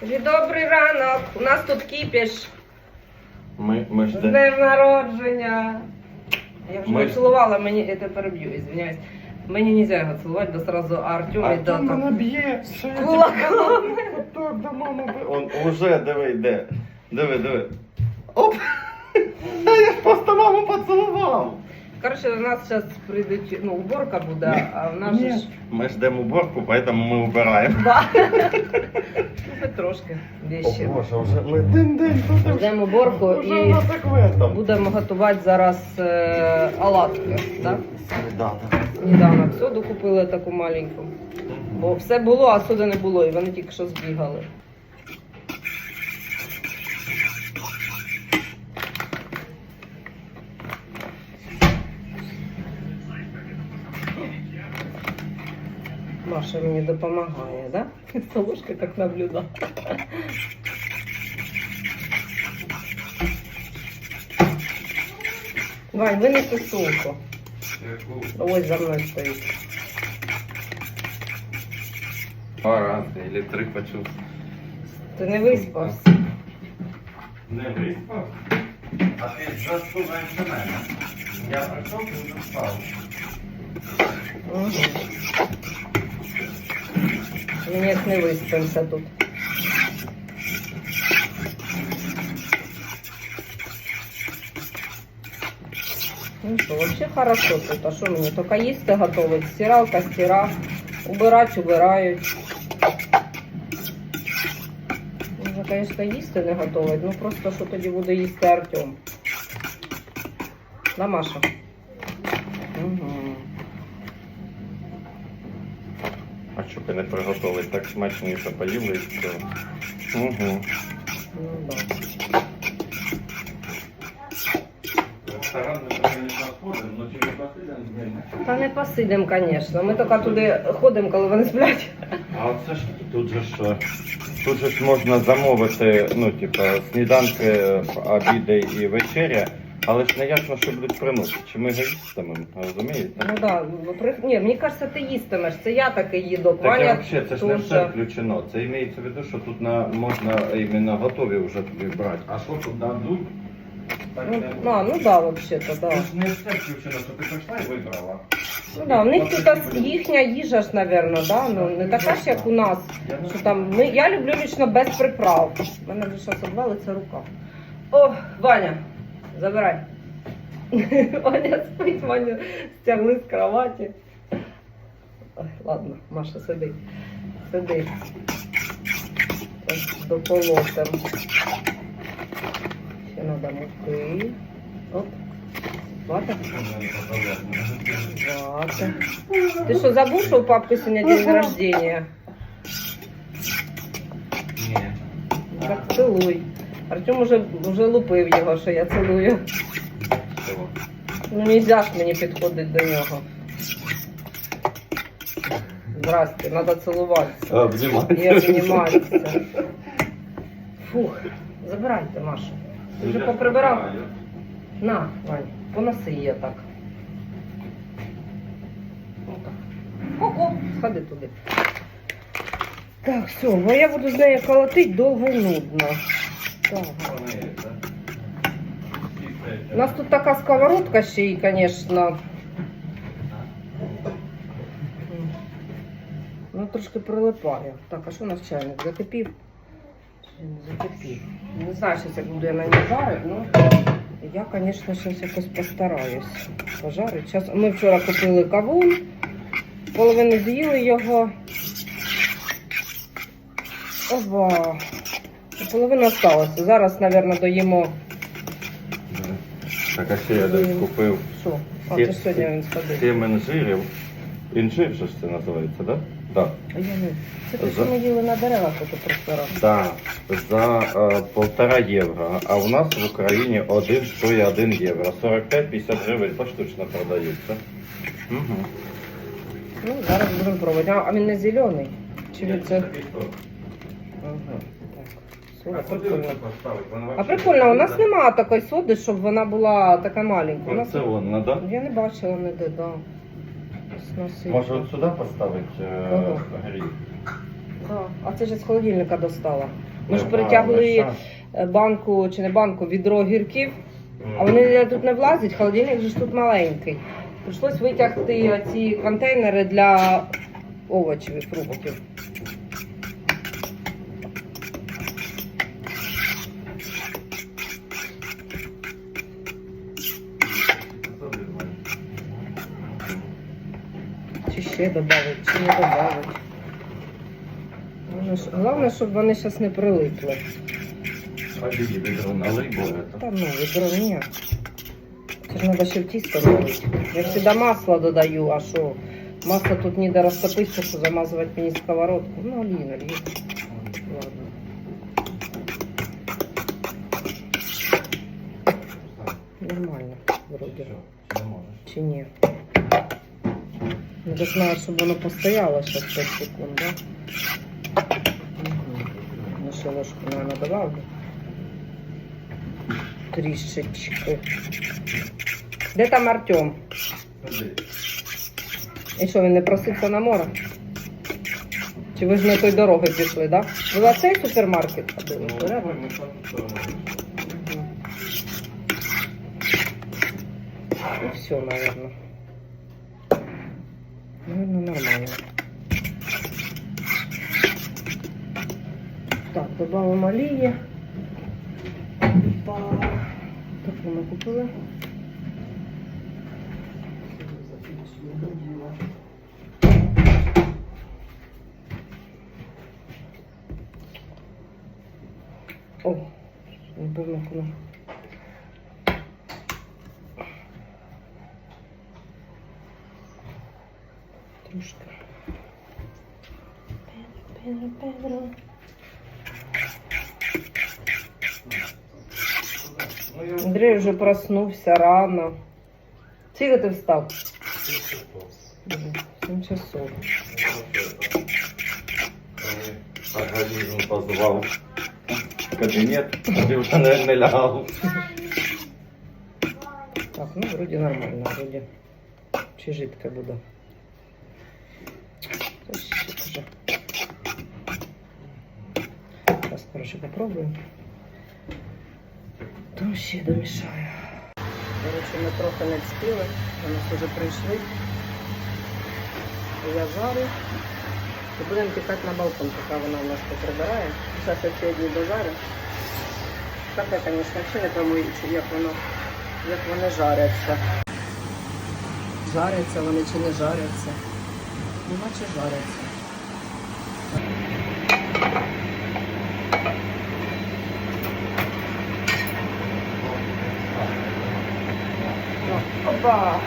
Кажи, добрий ранок. У нас тут кіпіш. Ми, ми З ж де. днем народження. Я вже Ми не цілувала, мені я тебе переб'ю, извиняюсь. Мені нельзя його цілувати, бо сразу Артем і Дата. мене б'є. Що я Кулаком. Так, до мами б'є. Он уже, диви, йде. Диви, диви. Оп! Я ж просто маму поцілував. Коротше, у нас зараз прийде, ну, уборка буде, а в нас же ж... Ми ждемо уборку, поэтому ми убираємо. Да. Ну, трошки О вещи. боже, вже ми день-день тут. Ждемо уборку Вже і вона так в этом. будемо готувати зараз е, оладки. Так? Да, да. Недавно соду купили таку маленьку. Бо все було, а соди не було, і вони тільки що збігали. Маша мені допомагає, да? З так наблюдає. Вань, винеси сумку. Ось за мною стоїть. Два рази, или три почув. Ти не виспався. Не виспав? А ти засуваєш до мене. Я прийшов, ти вже спав. Угу. Мені не виспимося тут. Ну что, вообще хорошо тут. А що мені? Тільки їсти готовить. Стиралка, стира. Убирать, убирають. Можна, конечно, їсти не готовить. Ну просто що тоді буде їсти Артем. Да, Маша? Не приготовить? Так смачніше поїли і все. Угу. Та не посидимо, звісно. Ми тільки туди ходимо, коли вони сплять. А оце ж тут же що? Тут же ж можна замовити, ну, типа, сніданки, обіди і вечеря, але ж не ясно, що будуть приносити. Чи ми гаїстами, розумієте? Ну да, ну, при... Ні, мені кажеться, ти їстимеш. Це я такий їдок. Так я Ваня взагалі, це ж не все включено. Це імеється в виду, що тут на, можна іменно готові вже тобі брати. А що тут дадуть? Так Ну, не а, ну да, взагалі-то, да. Це ж не все включено, що ти прийшла і вибрала. Ну да, в них тут їхня їжа ж, напевно, да? ну, не така ж, як у нас. Я не Що там, ми, я люблю лично без приправ. У мене вже зараз обвалиться рука. О, Ваня, забирай. Ваня спить, Ваня стягни з кроваті. Ой, ладно, Маша, сиди. Сиди. Ось дополотем. Ще треба муки. Оп. Хватить? Хватить. Ти що, забув, що у папки сьогодні день рождения? Ні. Так цілуй. Артем уже, уже лупив його, що я цілую. Чого? Ну нельзя ж мені підходити до нього. Здрасте, треба цілуватися. Обнімати. І обніматися. Фух, забирайте, Маша. Ти вже поприбирав? На, Вань, поноси її так. Ко-ко, сходи туди. Так, все, бо я буду з нею колотити довго нудно. У нас тут така сковородка ще й, звісно. Ну, трошки прилипає. Так, а що у нас чайник? Закипів? Не закипів? Не знаю, що буду я на ній жарити, ну я, звісно, зараз якось постараюсь пожарити. Щас, ми вчора купили кавун, половину з'їли його. Оба. Половина залишилася. Зараз, мабуть, доїмо. Так, а ще я десь купив Що? А, це сьогодні він сходив. сімен жирів. Інжир же ж це називається, так? Да? Так. А я не. Це те, що ми їли на деревах, ото просто раз. Да, за е, полтора євро. А у нас в Україні один стоїть 1 євро. 45-50 гривень поштучно продаються. Угу. Ну, зараз будемо пробувати. А, а він не зелений? Чи він це? Ага. Так. А прикольно, у нас немає такої соди, щоб вона була така маленька. У нас... Порціонна, да? Я не бачила ніде, да. Може от сюди поставити е, Ага. Да. А це ж з холодильника достала. Ми ж перетягли е, банку чи не банку, відро гірків, а вони тут не влазять, холодильник же ж тут маленький. Прийшлось витягти ці контейнери для овочів і фруктів. Чи ще додати, чи не додати. Головне, щоб вони зараз не прилипли. А біді відро налий, бо. Та ну, відро ні. Це ж треба ще в тісто налити. Я завжди масло додаю, а що? Масло тут ніде розтопитися, що замазувати мені сковородку. Ну, олій, олій. Ладно. Нормально, вроді. Не. Чи ні? Ну, так знаю, щоб воно постояло ще 5 секунд, да? Угу. Ну, ще ложку, наверное, добавлю. Трішечки. Де там Артем? І що, він не просився на море? Чи ви ж не той дороги пішли, да? Ви в цей супермаркет ходили? Ну. Ну все, наверное. Наверное, нормально. Так, добавимо олії. Опа. Так, ми купили. О, напевно, Андрій вже проснувся рано. Скільки ти встав? Мгм, Сім часов. Організм позвав в кабінет, ти вже не, не лягав. Так, ну вроде нормально, вроде. Чи жидке буде. Та ще вже. Зараз, коротше, попробуємо. Там ще домішаю. Коротше, ми трохи не встигли, до нас вже прийшли. Я жарю. І будемо тікати на балкон, поки вона у нас поприбирає. Зараз я сьогодні дожарю. Таке, звісно, взагалі не пойму, чи як воно, як вони жаряться. Жаряться вони чи не жаряться. Ну, наче жаряться. Опа!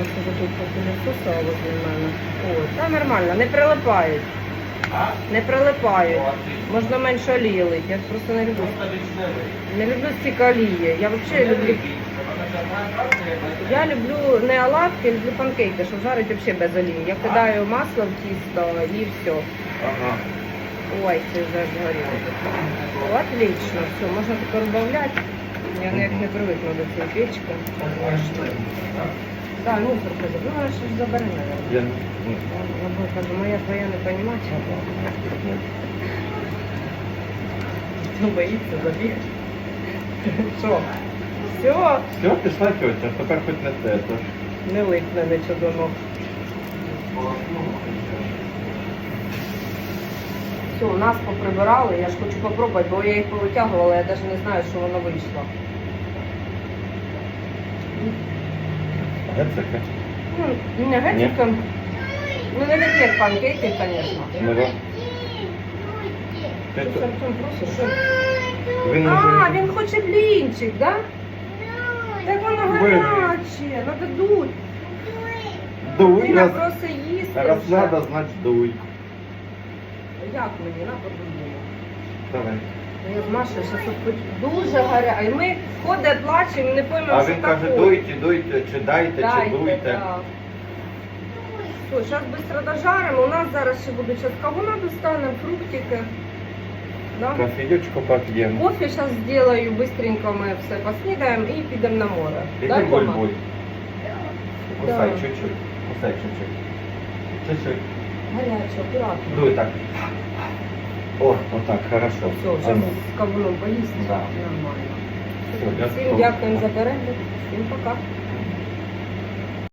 Ось тут попилісосила возле мене. О, та нормально, не прилипають. Не прилипають. Можна менше олії лити. Я просто не люблю. Не люблю стільки олії. Я взагалі люблю. Я люблю не оладки, люблю панкейки, що жарить взагалі без олії. Я кидаю масло в тісто і все. Ага. Ой, це вже згоріло. Отлично, все, можна тепер додати. Я ніяк не привикла до цієї печки. Так, мусор ходить. Ну, вона щось забере, мабуть. Я, Я кажу, моя твоя не понимать. Ну, боїться забігти. Що? Все, все, пішла тетя, тепер хоч не те. не липне до ног. Все, у нас поприбирали, я ж хочу попробувати, бо я їх повитягувала, я навіть не знаю, що воно вийшло. Гецика. Ну, не геть, ну не такі як панкейки, звісно. Ну, да. Ти Щось то- Артем просить, що? Він А, може... він хоче блінчик, да? Так воно гаряче, надо дуть. Дуй, Дитина раз, просить їсти раз вже. надо, значить дуй. Як мені, на подумаю. Давай. Я з Машею тут дуже гаряче. І ми ходимо, плачемо, не поймемо, А що він каже, таке. дуйте, дуйте, чи дайте, чи дуйте. Все, зараз швидко дожаримо. У нас зараз ще будуть зараз кавуна достанемо, фруктики. Да? Кофеечку поп'ємо. Кофе зараз зроблю, быстренько ми все поснідаємо і підемо на море. Іди Да, буль-буль. Кусай Да. чуть-чуть. Кусай чуть-чуть. Чуть-чуть. Гаряче, акуратно. Дуй так. О, отак, хорошо. Все, вже ну. з кавуном поїсти. Да. Нормально. Все, Всім готов. дякуємо за перегляд. Всім пока.